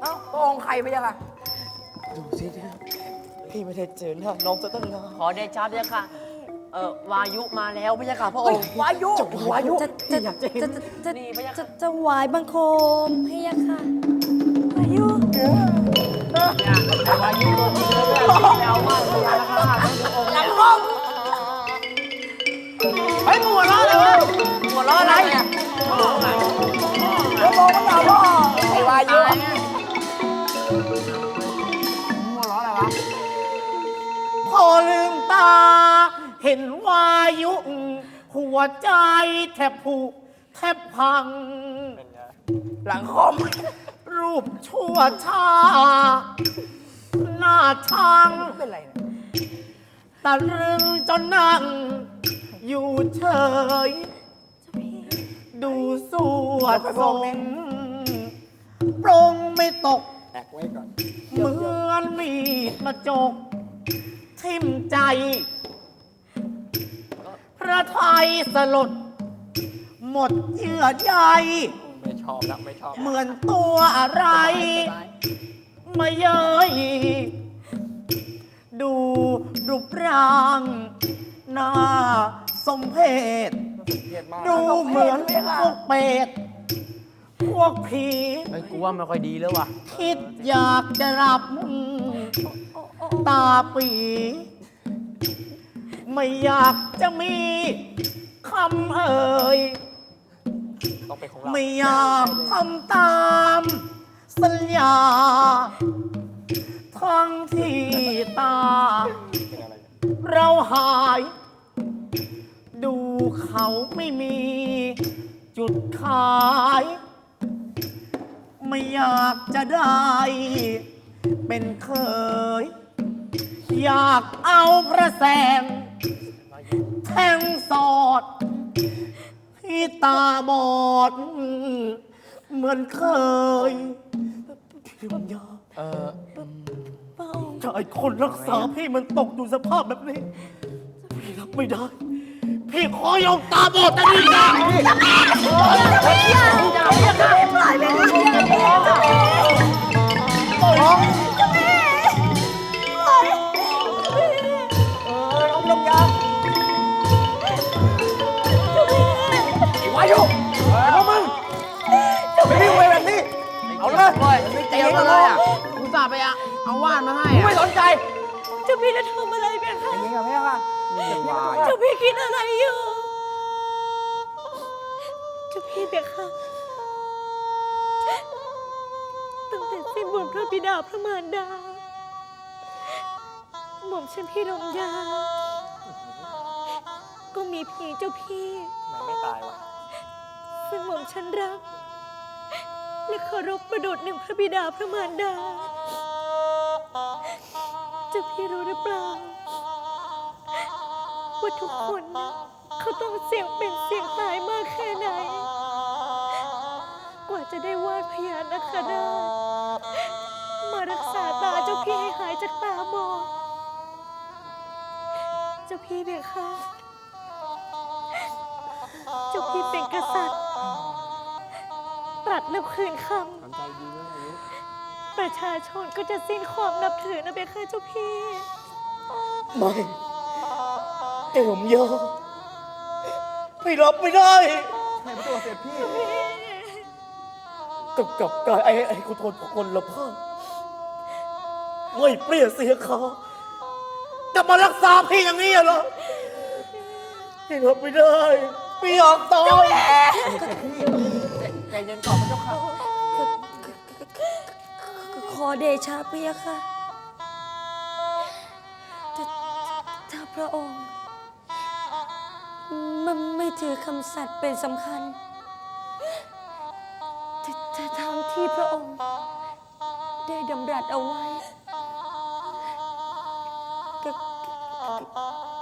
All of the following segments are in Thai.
เอ้าพระองค์ใครพะยะค่ะดูสิเนี่ยพี่ไม่ได้เจอหน้าน้องซะตั้งนาน ขอเดชะพระยะค่ะ เอ่อวายุมาแล้วพระยะค่ะพระองค์ วายุวายุจะพี่จะอยากจะเห็น จะจะนี่พระยะจะค่ะจะหวายบังคมให้ยะค่ะอายุวายุตัวจริงแล้วมากพระยะค่ะพระองค์เนี่ยเฮ้ยมึงหัวเราะเลยวะหัวเราะอะไรอะแล้วมองมันด่าพ่อไอ้วายุ เห็นวายุหัวใจแทบผุแทบพัง หลังคอมรูปชั่วช้าหน้าชังเป็นไรเนี่ยตะลึงจนนั่ง อยู่เฉย ดูสวดทรงปรงไม่ตก แอกไว้ก่อน เหมือนมีดมาจก ทิ่มใจ พระไทยสลด หมดเยื่อใยไม่ชอบแล้วไม่ชอบเหมือนตัวอะไร มาเย้ยดูรูปร่างหน้าสมเพศ เครียดมากดูเหมือนพวกเป็ด พวกผี ไอ้ยกูว่าไม่ค่อยดีแล้วว่ะ คิดอยากจะรับ ตาปี ไม่อยากจะมีคำเอ่ย ต้องเป็นของเรา ไม่อยากทำตามสัญญา ทั้งที่ตา เป็นอะไรเราหาย ดูเขาไม่มีจุดขาย ไม่อยากจะได้ เป็นเคย อยากเอาพระแสง แทงสอดที่ตาบอด เหมือนเคยพี่ลำยาเออพระองค์ชายคนรักษาพี่มันตกอยู่สภาพแบบนี้ พี่รับไม่ได้ พี่ขอยอมตาบอดแต่นี่นะเเอาเลยเว้ยไม่เกี่ยวกันเลยอะกูสาห์ไปอะเอาว่านมาให้กูอะไม่สนใจเจ้าพี่จะทำอะไรเบียคะอย่างนี้กับแม่ค่ะวายเจ้าพี่คิดอะไรอยู่เจ้าพี่เบียคะตั้งแต่สิ้นบุญพระบิดาพระมารดาหม่อมฉันพี่รมยา ก็มีเพียงเจ้าพี่ทำไมไม่ตายวะซึ่งหม่อมฉันรัก และเคารพประดุจหนึ่งพระบิดาพระมารดาเจะพี่รู้หรือเปล่าว่าทุกคนนะเขาต้องเสี่ยงเป็นเสี่ยงตายมากแค่ไหน กว่าจะได้วาดพยานนาคราชมารักษาตาเจ้าพี่ให้หายจากตาบอดเจ้าพี่เบียค่ะ เจ้าพี่เป็นกษัตริย์ ตรัสแล้วคืนคสนใจดีไหมอายุำประชาชนก็จะสิ้นความนับถือนะเบียค่ะเจ้าพี่ ไม่ไอ้ผมยอมพี่รับไม่ได้ใช่พระตัวเสร็จพี่ กับกับกายไอ้ไอ้คนทนคนละภาพไม่เปลี่ยนเสียเขาจะมารักษาพี่อย่างนี้เหรอพี่รับไม่ได้พี่อยากตาย ใจเย็นก่อนพระเจ้าค่ะขอเดชะพระยะค่ะถ้าถ้าพระองค์มันไม่ถือคำสัตย์เป็นสำคัญแต่ทางที่พระองค์ได้ดำรัสเอาไว้กก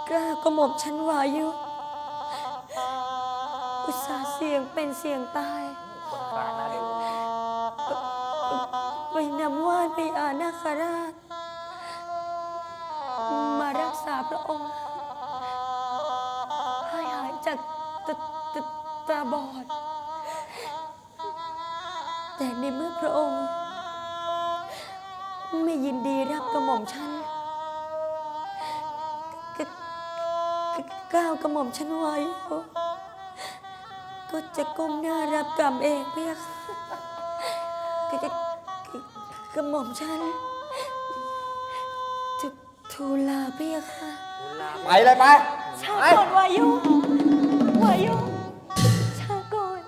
กล้าก็หม่อมฉันวายุ อุตส่าห์เสียงเป็นเสียงตาย ฝากนะเดี๋ยวไปนำว่านไปอานาคราช มารักษาพระองค์ ให้หายจากตตตาบอด แต่ในเมื่อพระองค์ ไม่ยินดีรับกระหม่อมฉันก้าวกระหม่อมฉันไว้ ก็จะก้มหน้ารับกรรมเองเพียค่ะกกกกระหม่อมฉันจะทูลลาเพียค่ะไปเลยไปช้าไปก่อนวายุวายุช้าก่อน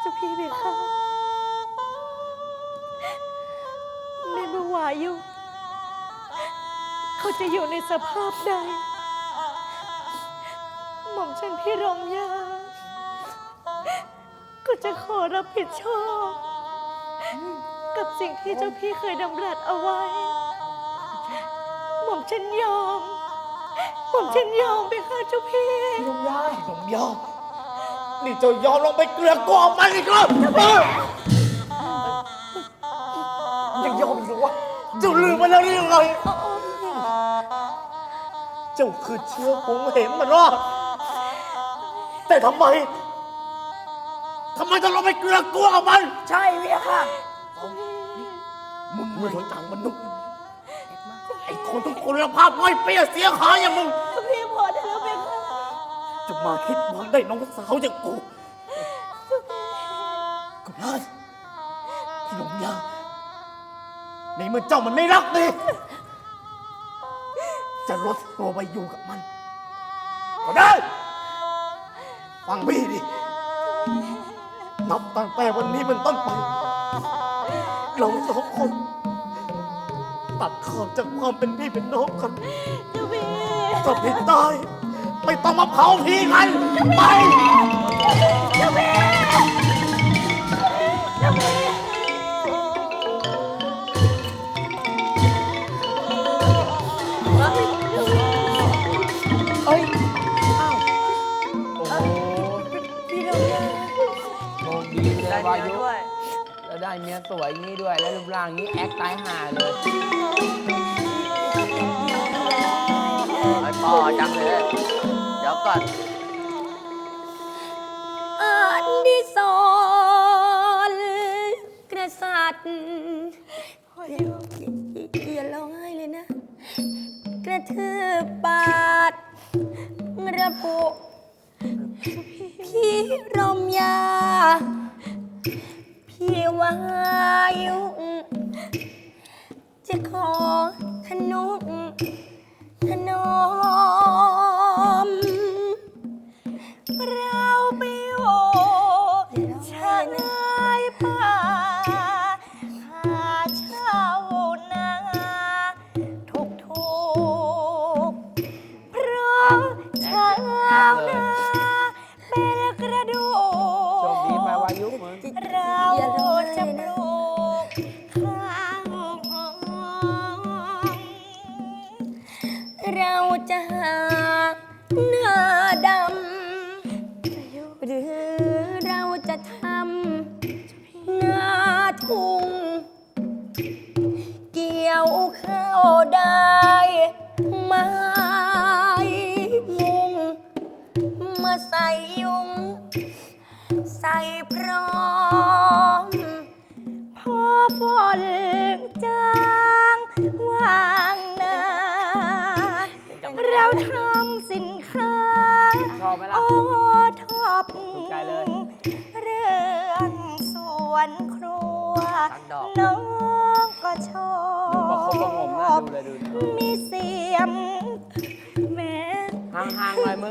เจ้าพี่เบค่ะในเมื่อวายุเขาจะอยู่ในสภาพใด หม่อมฉันพี่รมยา ก็จะขอรับผิดชอบ กับสิ่งที่เจ้าพี่เคยดำรัสเอาไว้ หม่อมฉันยอม หม่อมฉันยอมไปค่ะเจ้าพี่ยอมยายยอมยอมนี่เจ้ายอมลงไปเกลือกกอบมันอีกแล้วยังยอมอีกเหรอวะเจ้าลืมไปแล้วหรือยังไงเจ้าคือเชื้อหงเหมมันรอด แต่ทำไมทำไมต้องลงไปเกลือกกลัวกับมันใช่เมียค่ะมึงไม่สนใจมนุษย์ไอ้คนทุกคนละภาพน้อยเปรี้ยเสียหายอย่างมึงเจ้าพี่พอได้แล้วเบค่ะจะมาคิดหวังได้น้องสาวอย่างกูก็ได้พี่หลงยาในเมื่อเจ้ามันไม่รักดีจะลดตัวไปอยู่กับมัน ก็ได้ ฟังพี่ดิ นับตั้งแต่วันนี้เป็นต้นไป เราสองคนตัดขาดจากความเป็นพี่เป็นน้องกันเจ้าพี่ถ้าผิดตายไม่ต้องมาเผาพี่กันไป เได้เมียสวยงี้ด้วย แล้วรูปร่างงี้แอคตายห่าเลยไอ้ปอจังเลยเดี๋ยวก่อนอันดิสอนกษัตริย์อย่าร้องไห้เลยนะ กระทืบบาดระบุพี่รมยา ที่วายุจะขอทนุ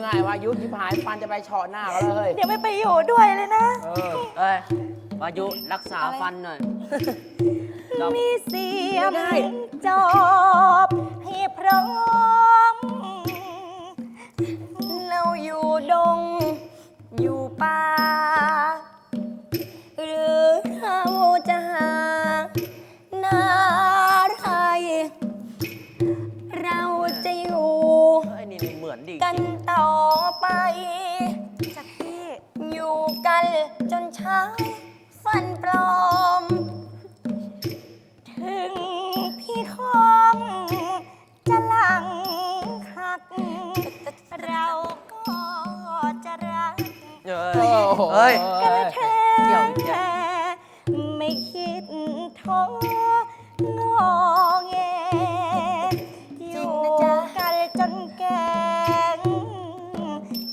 น่อยมึงไงวายุที่หายฟันจะไปเฉาะหน้าเขาเลยเดี๋ยวไม่ไปอยู่ด้วยเลยนะ เออเอ้ยวายุรักษาฟันหน่อย มีเสียมจอบให้พร้อม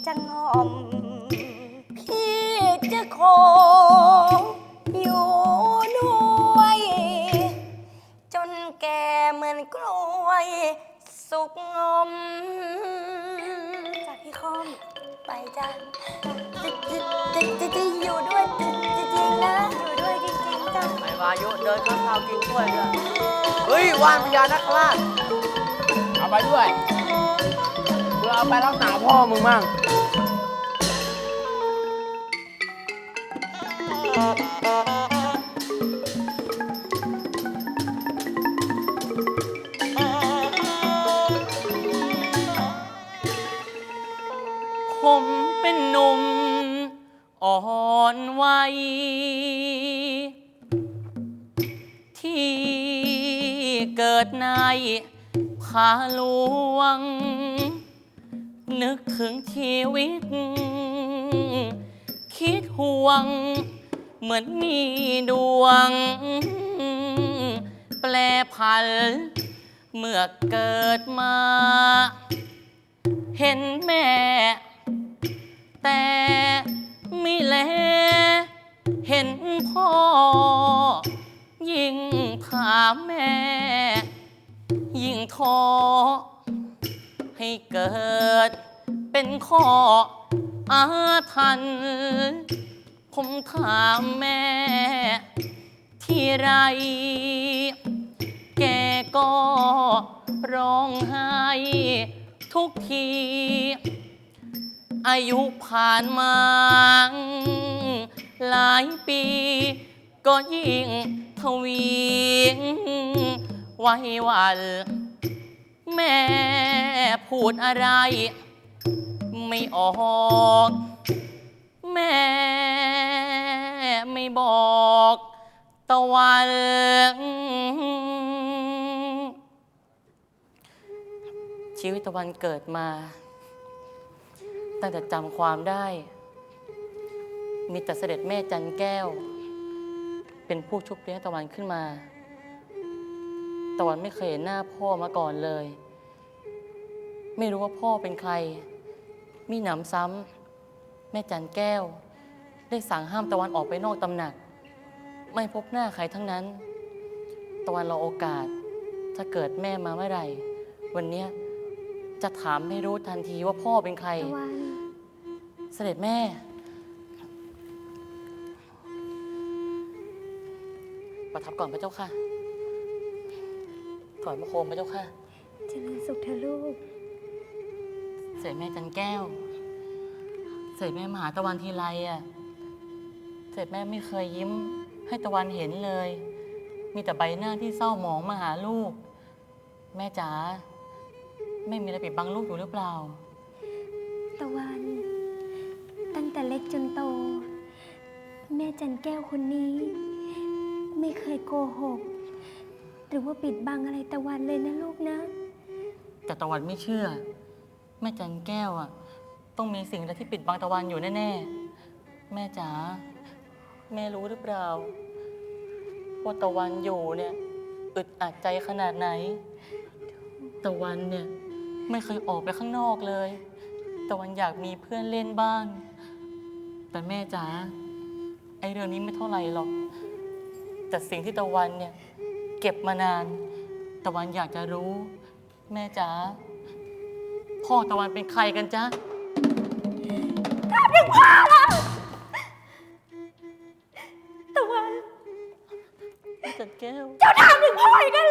จะงอม พี่จะขออยู่ด้วย จนแก่เหมือนกล้วย สุกงอม จากพี่คอม ไปจ้ะจะจะจะจะจะอยู่ด้วยจริงๆนะ อยู่ด้วยจริงๆจ้ะไอ้วายุเดินข้างข้าวกินกล้วยด้วยเฮ้ย วานพญานาคราชเอาไปด้วยเพื่อเอาไปรักษาพ่อมึงมั่ง ผมเป็นหนุ่มอ่อนวัยที่เกิดในผาหลวง นึกถึงชีวิต คิดห่วง เหมือนมีดวง แปลผันเมื่อเกิดมา เห็นแม่ แต่ไม่แล เห็นพ่อ ยิ่งถาแม่ ยิ่งท้อให้เกิดเป็นข้ออาทัน ผมถามแม่ ที่ไร แกก็ร้องไห้ทุกที อายุผ่านมา หลายปี ก็ยิ่งทวีไว้วัน แม่พูดอะไร ไม่ออก แม่ ไม่บอกตะวันชีวิตตะวันเกิดมา ตั้งแต่จำความได้ มีแต่เสด็จแม่จันแก้ว เป็นผู้ชุบเลี้ยงตะวันขึ้นมา ตะวันไม่เคยเห็นหน้าพ่อมาก่อนเลย ไม่รู้ว่าพ่อเป็นใคร มีหนำซ้ำแม่จันแก้ว ได้สั่งห้ามตะวันออกไปนอกตำหนัก ไม่พบหน้าใครทั้งนั้น ตะวันรอโอกาส ถ้าเกิดแม่มาเมื่อไหร่ วันเนี้ยจะถามให้รู้ทันทีว่าพ่อเป็นใคร ตะวัน เสด็จแม่ ประทับก่อนพระเจ้าค่ะก่อนพระโคมพระเจ้าค่ะ เจริญสุขเธอะลูก เสด็จแม่จันแก้ว เสด็จแม่มหาตะวันทีไรอะ เสด็จแม่ไม่เคยยิ้มให้ตะวันเห็นเลย มีแต่ใบหน้าที่เศร้าหมองมาหาลูก แม่จ๋าแม่มีอะไรปิดบังลูกอยู่หรือเปล่า ตะวัน ตั้งแต่เล็กจนโต แม่จันแก้วคนนี้ ไม่เคยโกหก หรือว่าปิดบังอะไรตะวันเลยนะลูกนะ แต่ตะวันไม่เชื่อ แม่จันแก้วอะ ต้องมีสิ่งอะไรที่ปิดบังตะวันอยู่แน่ๆ แม่จ๋า แม่รู้หรือเปล่าว่าตะวันอยู่เนี่ยอึดอัดใจขนาดไหน ตะวันเนี่ยไม่เคยออกไปข้างนอกเลย ตะวันอยากมีเพื่อนเล่นบ้าง แต่แม่จ๋าไอเรื่องนี้ไม่เท่าไหร่หรอก แต่สิ่งที่ตะวันเนี่ยเก็บมานาน ตะวันอยากจะรู้ แม่จ๋าพ่อตะวันเป็นใครกันจ๊ะตะ ก้ว เจ้าดามถึงพ่ออีกกัน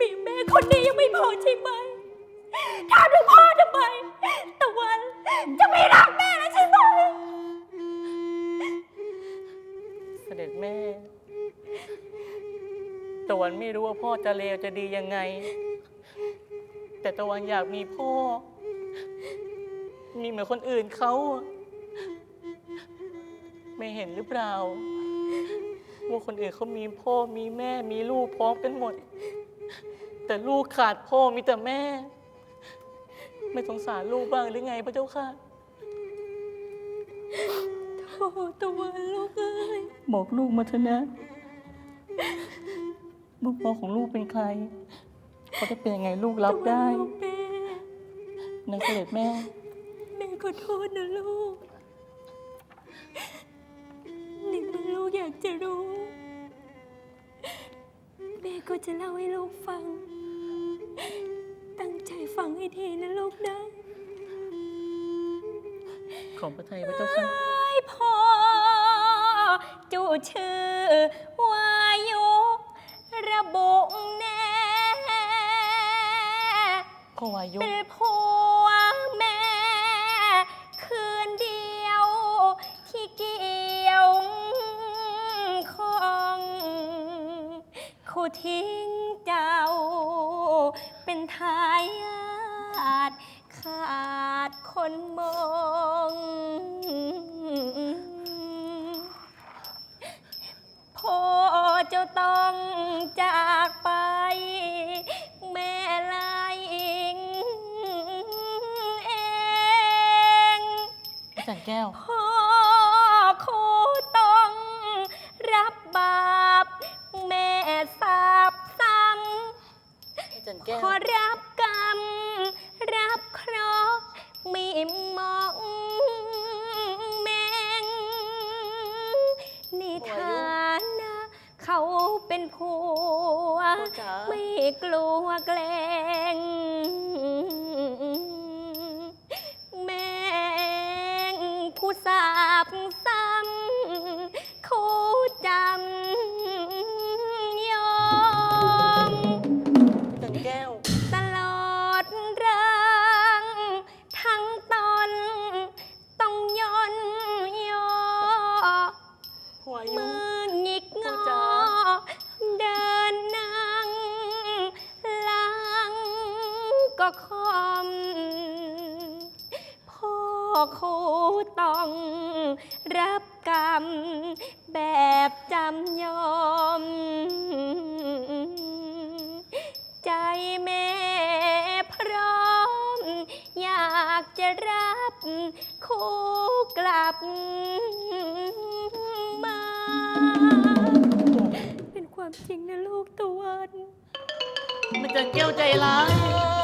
มีแม่คนนี้ยังไม่พอใช่ไหมถามถึงพ่อทำไมตะวันจะไม่รักแม่แล้วใช่ไหม เสด็จแม่ ตะวันไม่รู้ว่าพ่อจะเลวจะดียังไง แต่ตะวันอยากมีพ่อ มีเหมือนคนอื่นเขาไม่เห็นหรือเปล่า ว่าคนอื่นเขามีพ่อมีแม่มีลูกพร้อมกันหมด แต่ลูกขาดพ่อมีแต่แม่ ไม่สงสารลูกบ้างหรือไงพระเจ้าค่ะโอ้ตะวันลูกเอ้ยบอกลูกมาเถอะนะว่าพ่อของลูกเป็นใครเขาจะเป็นยังไงลูกรับได้ลูกแม่นะเสด็จแม่ แม่ขอโทษนะลูกในเมื่อลูกอยากจะรู้ แม่ก็จะเล่าให้ลูกฟัง ตั้งใจฟังให้ดีนะลูกนะขอบพระทัยพระเจ้าค่ะ ไอ้พ่อจูชื่อวายุระบุแน่พ่อวายุ เป็นผัวแม่ คืนเดียวที่เกี่ยวของคู่ทิ้งเจ้าเป็นทาย มา เป็นความจริงนะลูกตะวัน มันจะเกี้ยวใจร้าย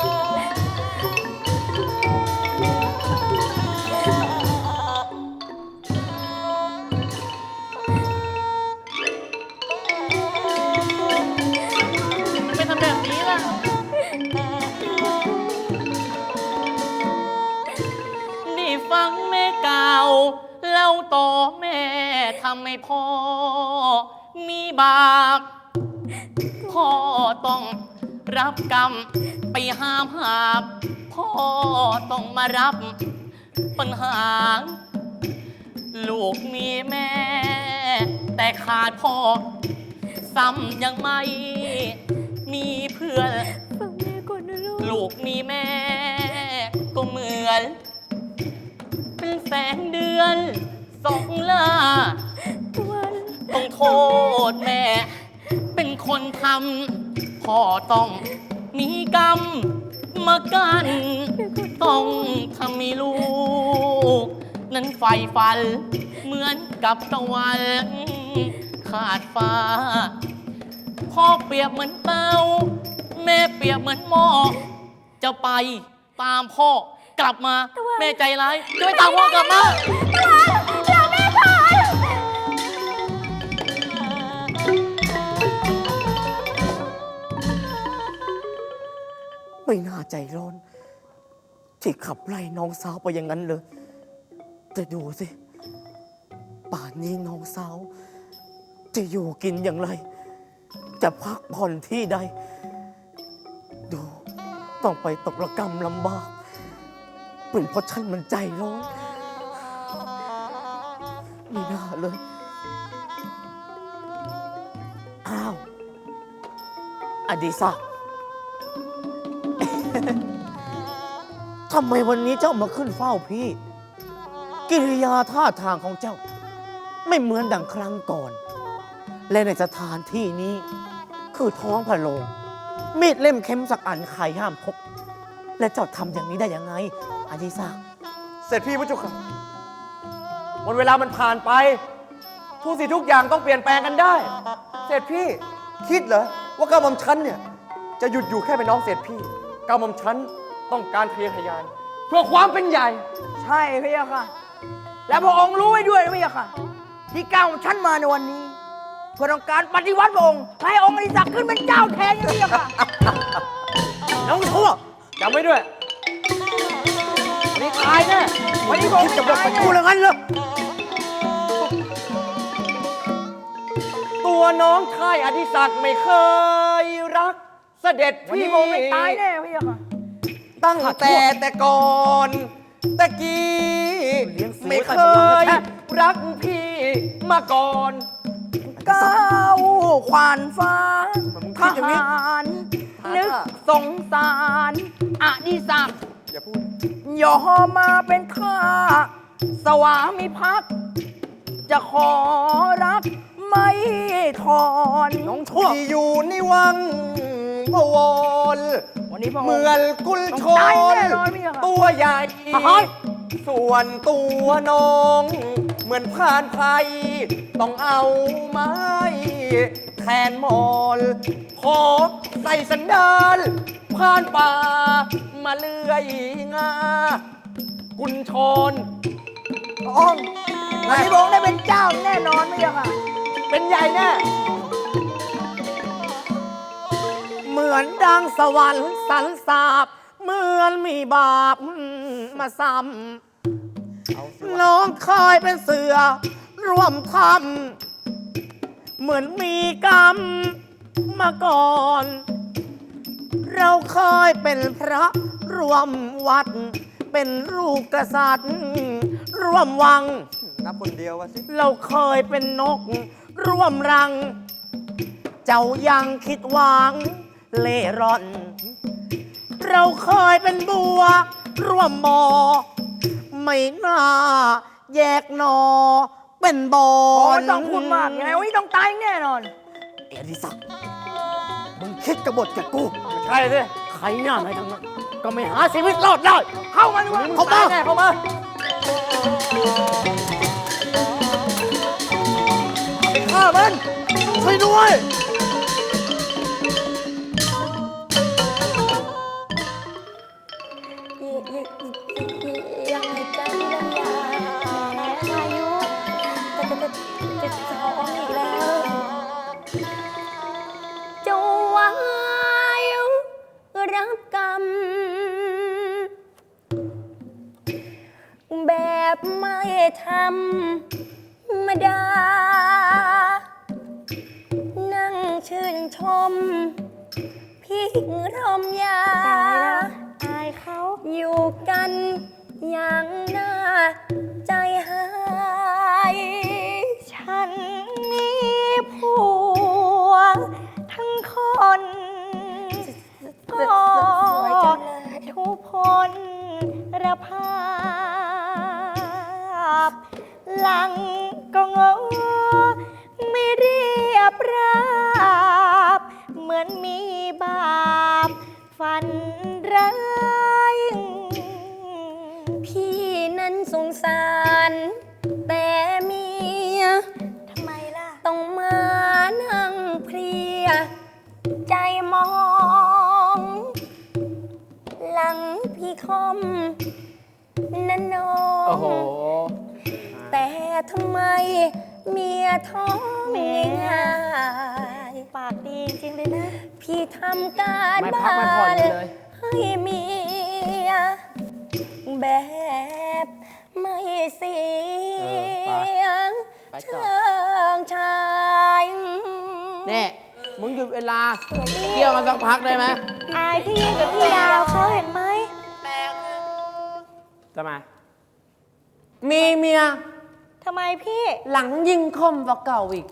ทำให้พ่อมีบาปพ่อต้องรับกรรม ไปห้ามหากพ่อต้องมารับปัญหา ลูกมีแม่ แต่ขาดพ่อ ซ้ำยังไม่มีเพื่อน ฟังแม่ก่อนนะลูก ลูกมีแม่ ก็เหมือน เป็นแสงเดือนสองล่าตะวันต้อง โทษแม่ เป็นคนทำพ่อต้องมีกรรมมากันต้องทำให้ลูก นั้นไฟฟัน เหมือนกับตะวันขาดฟ้า พ่อเปรียบเหมือนเตาแม่เปรียบเหมือนหม้อจะไปตามพ่อกลับมา แม่ใจร้ายจะไปตามพ่อกลับมา ไม่น่าใจร้อน ที่ขับไล่น้องสาวไปอย่างนั้นเลย แต่ดูสิ ป่านนี้น้องสาว จะอยู่กินอย่างไร จะพักผ่อนที่ใด ดูต้องไปตกระกรรมลำบาก เป็นเพราะฉันมันใจร้อนไม่น่าเลย อ้าวดีศักดิ์ ทำไมวันนี้เจ้ามาขึ้นเฝ้าพี่ กิริยาท่าทางของเจ้า ไม่เหมือนดังครั้งก่อน และในสถานที่นี้ คือท้องพระโรงมีดเล่มเข็มสักอันใครห้ามพก และเจ้าทำอย่างนี้ได้ยังไงอดีศักดิ์เสร็จพี่พระเจุค่ะวันเวลามันผ่านไป ทุกสิ่งทุกอย่างต้องเปลี่ยนแปลงกันได้ เสร็จพี่คิดเหรอว่ากระหม่อมชั้นเนี่ยจะหยุดอยู่แค่เป็นน้องเสร็จพี่กระหม่อมชั้น ต้องการทะเยอทะยาน เพื่อความเป็นใหญ่ ใช่พี่ยะค่ะ และพระองค์รู้ไว้ด้วยพี่ยะค่ะ ที่ก้าวของฉันมาในวันนี้ เพื่อต้องการปฏิวัติพระองค์ให้องค์อริศักดิ์ขึ้นเป็นเจ้าแทนพี่ยะค่ะ น้องชั่วจำไว้ด้วยนี่ตายแน่วันนี้พระองคิดค์จะบอกกับตายกูแน่แล้วงั้นเหรอตัวน้องชายอดิศักดิ์ไม่เคยรัก เสด็จวันพี่นี้พระองค์ไม่ตายแน่พี่ยะค่ะ ตั้งแต่แต่ก่อนตะกี้ ไม่เคยรักพี่มาก่อนก้าวขวานฟ้ามึงทคิดอย่างนี้หารทหารนึกอะสงสารอดิศักดิ์อย่าพูดยอมมาเป็นข้า สวามิภักดิ์จะขอรักไม่ถอนน้องชั่วที่อยู่ในวัง พะวรวันนี้พระองเหมืค์อนกุลชต้องตายนแน่นอนพี่ค่ะตัวใหญ่เฮ้ย ส่วนตัวน้อง เหมือนผ่านภัยต้องเอาไม้แทนหมอนขอใส่สันดานผ่านป่ามาเลื่อยงา กุญชนพระองค์วันนี้พระองค์ได้เป็นเจ้าแน่นอนไม่ใช่ค่ะเป็นใหญ่แน่ เหมือนดังสวรรค์สันสาบเหมือนมีบาปมาซ้ำน้องเคยเป็นเสือ ร่วมทำเหมือนมีกรรมมาก่อน เราเคยเป็นพระร่วมวัด เป็นลูกกษัตริย์ ร่วมวัง นับคนเดียววะสิ เราเคยเป็นนก ร่วมรัง เจ้ายังคิดหวาง เล่ร่อน เราเคยเป็นบัว ร่วมบอไม่น่า แยกหนอ เป็นบอโอ้ลต้องคุณมากยังไงวันนี้ต้องตายแน่นอน เอดิศักดิ์มึงคิดกบฏกับกู ใช่สิใครหน้าไหนทั้งนั้นก็ไม่หาชีวิตรอดได้ เข้ามาดีกว่าเข้ามาแน่เข้ามาไปฆ่ามันช่วยด้วย ไม่ทำมาดา นั่งชื่นชมพี่รมยาอายเขาอยู่กันอย่างน่าใจหาย ฉันมีผัวทั้งคนก็สวยจังเลยทุกพลระภา พหลังก็งอไม่เรียบราบ เหมือนมีบาปฝันร้ายพี่นั้นสงสาร แต่เมียทำไมล่ะ ต้องมานั่งเพลีย ใจมอง หลังพี่คอมนั่นนอง โอ้โห ทำไม เมียท้องง่ายปากดีจริงๆเลยนะ พี่ทำการไม่บ้าพักไม่ผ่อนนเลย ให้เมียแบบไม่เสียงไปต่เชิองชายเนี่ยมึงหยุดเวลาเที่ยวมาสักพักได้ไหมอายพี่ยิ่งกับพี่ดาวเขาเห็นไหมจะมามีเมีย ทำไมพี่ หลังยิงคมกว่าเก่าอีก